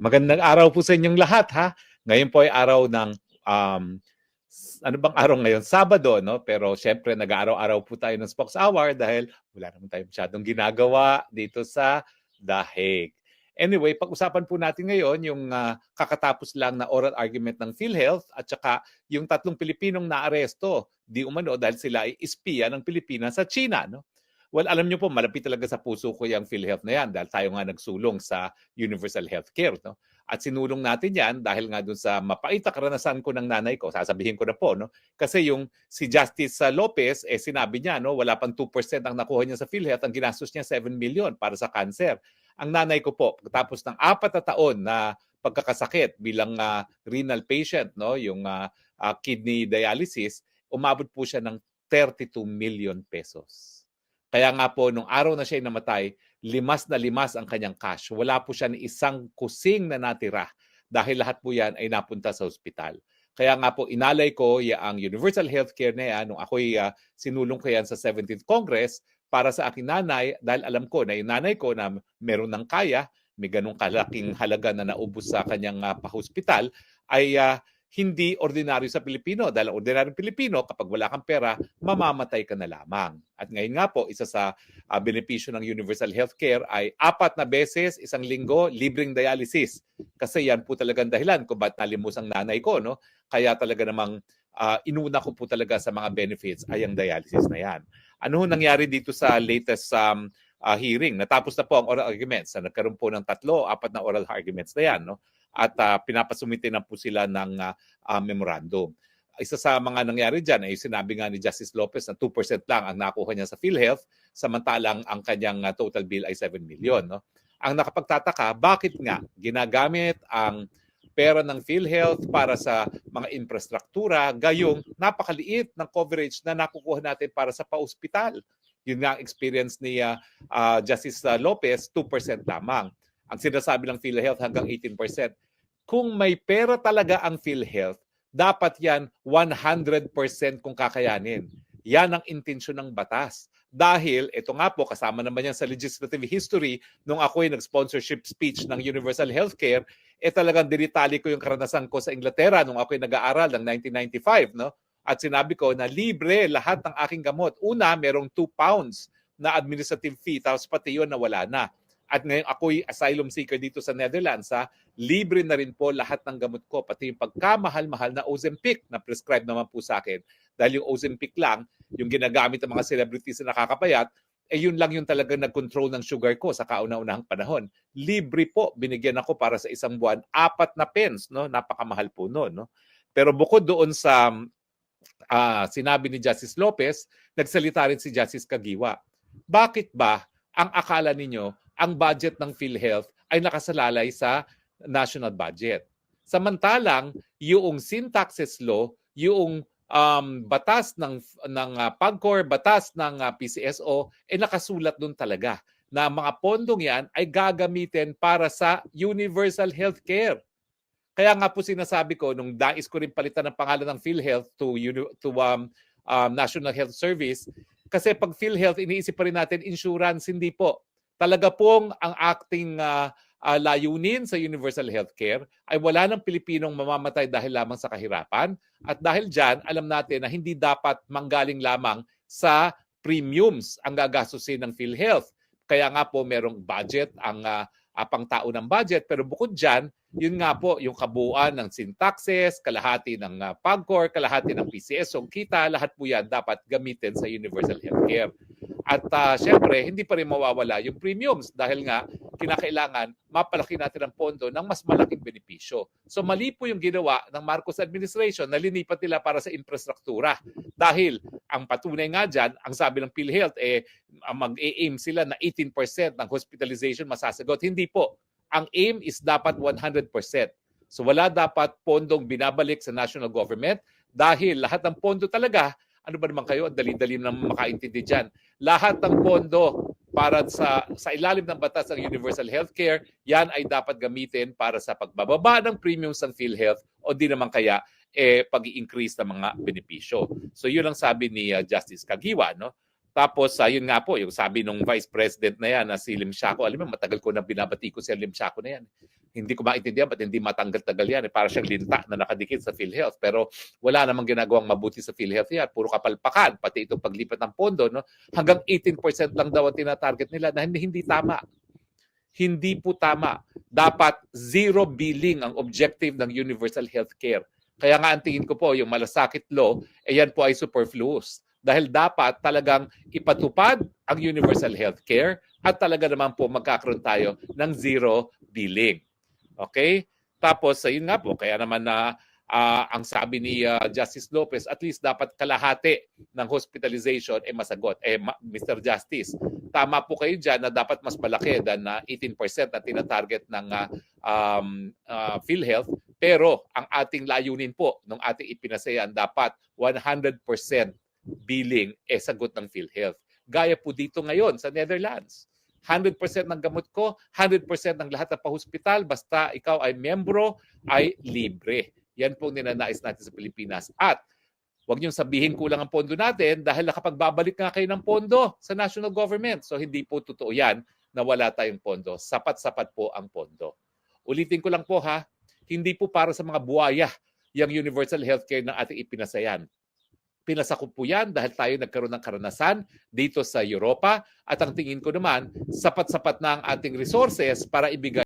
Magandang araw po sa inyong lahat ha. Ngayon po ay araw ng um, ano bang araw ngayon? Sabado, no? Pero syempre nag-araw-araw po tayo ng Spokes Hour dahil wala naman tayo masyadong ginagawa dito sa Hague. Anyway, pag-usapan po natin ngayon yung ah, kakatapos lang na oral argument ng PhilHealth at saka yung tatlong Pilipinong naaresto di umano dahil sila ay ispiya ng Pilipinas sa China, no? Well, alam niyo po, malapit talaga sa puso ko yung PhilHealth na yan dahil tayo nga nagsulong sa universal healthcare. No? At sinulong natin yan dahil nga dun sa mapait na karanasan ko ng nanay ko, sasabihin ko na po, no? kasi yung si Justice uh, Lopez, eh, sinabi niya, no, wala pang 2% ang nakuha niya sa PhilHealth, ang ginastos niya 7 million para sa cancer. Ang nanay ko po, pagkatapos ng apat na taon na pagkakasakit bilang uh, renal patient, no, yung uh, uh, kidney dialysis, umabot po siya ng 32 million pesos. Kaya nga po, nung araw na siya ay namatay, limas na limas ang kanyang cash. Wala po siya ni isang kusing na natira dahil lahat po yan ay napunta sa ospital. Kaya nga po, inalay ko ya ang universal healthcare na yan nung ako'y uh, sinulong ko yan sa 17th Congress para sa aking nanay dahil alam ko na yung nanay ko na meron ng kaya, may ganong kalaking halaga na naubos sa kanyang uh, pahospital, ay uh, hindi ordinaryo sa Pilipino. Dahil ang ordinaryong Pilipino, kapag wala kang pera, mamamatay ka na lamang. At ngayon nga po, isa sa uh, benepisyo ng universal healthcare ay apat na beses, isang linggo, libreng dialysis. Kasi yan po talagang dahilan kung ba't nalimus ang nanay ko. No? Kaya talaga namang uh, inuna ko po talaga sa mga benefits ay ang dialysis na yan. Ano ho nangyari dito sa latest um, uh, hearing? Natapos na po ang oral arguments. Na nagkaroon po ng tatlo, apat na oral arguments na yan. No? At uh, pinapasumite na po sila ng uh, uh, memorandum. Isa sa mga nangyari dyan ay sinabi nga ni Justice Lopez na 2% lang ang nakuha niya sa PhilHealth samantalang ang kanyang uh, total bill ay 7 million. No? Ang nakapagtataka, bakit nga ginagamit ang pera ng PhilHealth para sa mga infrastruktura gayong napakaliit ng coverage na nakukuha natin para sa pa-ospital. Yun nga ang experience ni uh, uh, Justice uh, Lopez, 2% lamang ang sinasabi ng PhilHealth hanggang 18%. Kung may pera talaga ang PhilHealth, dapat yan 100% kung kakayanin. Yan ang intensyon ng batas. Dahil, ito nga po, kasama naman yan sa legislative history, nung ako'y nag-sponsorship speech ng Universal Healthcare, eh talagang dinitali ko yung karanasan ko sa Inglaterra nung ako'y nag-aaral ng 1995, no? At sinabi ko na libre lahat ng aking gamot. Una, merong 2 pounds na administrative fee, tapos pati yun na wala na. At ngayon ako'y asylum seeker dito sa Netherlands, ha, libre na rin po lahat ng gamot ko, pati yung pagkamahal-mahal na Ozempic na prescribe naman po sa akin. Dahil yung Ozempic lang, yung ginagamit ng mga celebrities na nakakapayat, eh yun lang yung talagang nag-control ng sugar ko sa kauna-unahang panahon. Libre po, binigyan ako para sa isang buwan, apat na pence, no? Napakamahal po noon, no? Pero bukod doon sa uh, sinabi ni Justice Lopez, nagsalita rin si Justice Kagiwa. Bakit ba ang akala ninyo ang budget ng PhilHealth ay nakasalalay sa national budget. Samantalang yung sin taxes law, yung um, batas ng ng uh, PAGCOR, batas ng uh, PCSO ay eh, nakasulat doon talaga na mga pondong yan ay gagamitin para sa universal healthcare. Kaya nga po sinasabi ko nung dais ko rin palitan ng pangalan ng PhilHealth to to um, um, National Health Service kasi pag PhilHealth iniisip pa rin natin insurance hindi po talaga pong ang acting uh, uh, layunin sa universal healthcare ay wala ng Pilipinong mamamatay dahil lamang sa kahirapan at dahil dyan alam natin na hindi dapat manggaling lamang sa premiums ang gagastusin ng PhilHealth. Kaya nga po merong budget ang uh, uh, pangtao ng budget pero bukod dyan yun nga po, yung kabuuan ng syntaxes, kalahati ng uh, PAGCOR, kalahati ng PCS, so kita, lahat po yan dapat gamitin sa universal healthcare. At uh, syempre, hindi pa rin mawawala yung premiums dahil nga kinakailangan mapalaki natin ang pondo ng mas malaking benepisyo. So mali po yung ginawa ng Marcos administration na linipat nila para sa infrastruktura. Dahil ang patunay nga dyan, ang sabi ng PhilHealth, eh, mag-aim sila na 18% ng hospitalization masasagot. Hindi po ang aim is dapat 100%. So wala dapat pondong binabalik sa national government dahil lahat ng pondo talaga, ano ba naman kayo, dali-dali naman makaintindi dyan. Lahat ng pondo para sa, sa ilalim ng batas ng universal healthcare, yan ay dapat gamitin para sa pagbababa ng premiums ng PhilHealth o di naman kaya eh, pag increase ng mga benepisyo. So yun ang sabi ni uh, Justice Kagiwa. No? Tapos, uh, yun nga po, yung sabi nung Vice President na yan, na si Lim Shaco, alam mo, matagal ko na binabati ko si Lim Shaco na yan. Hindi ko maintindihan ba't hindi matanggal-tagal yan. Eh, para siyang linta na nakadikit sa PhilHealth. Pero wala namang ginagawang mabuti sa PhilHealth yan. Puro kapalpakan, pati itong paglipat ng pondo. No? Hanggang 18% lang daw ang tinatarget nila na hindi, hindi tama. Hindi po tama. Dapat zero billing ang objective ng universal healthcare. Kaya nga ang tingin ko po, yung malasakit law, eh yan po ay superfluous. Dahil dapat talagang ipatupad ang universal healthcare at talaga naman po magkakaroon tayo ng zero billing. Okay? Tapos, ayun nga po, kaya naman na ah, ang sabi ni ah, Justice Lopez, at least dapat kalahati ng hospitalization ay masagot. Eh, ma- Mr. Justice, tama po kayo dyan na dapat mas malaki than na 18% na tinatarget ng ah, um, ah, PhilHealth. Pero ang ating layunin po, nung ating ipinasayan, dapat 100% billing eh sagot ng PhilHealth. Gaya po dito ngayon sa Netherlands. 100% ng gamot ko, 100% ng lahat ng pahospital, basta ikaw ay membro, ay libre. Yan po ninanais natin sa Pilipinas. At huwag niyong sabihin kulang ang pondo natin dahil nakapagbabalik nga kayo ng pondo sa national government. So hindi po totoo yan na wala tayong pondo. Sapat-sapat po ang pondo. Ulitin ko lang po ha, hindi po para sa mga buwaya yung universal healthcare ng ating ipinasayan. Pinasakop po yan dahil tayo nagkaroon ng karanasan dito sa Europa. At ang tingin ko naman, sapat-sapat na ang ating resources para ibigay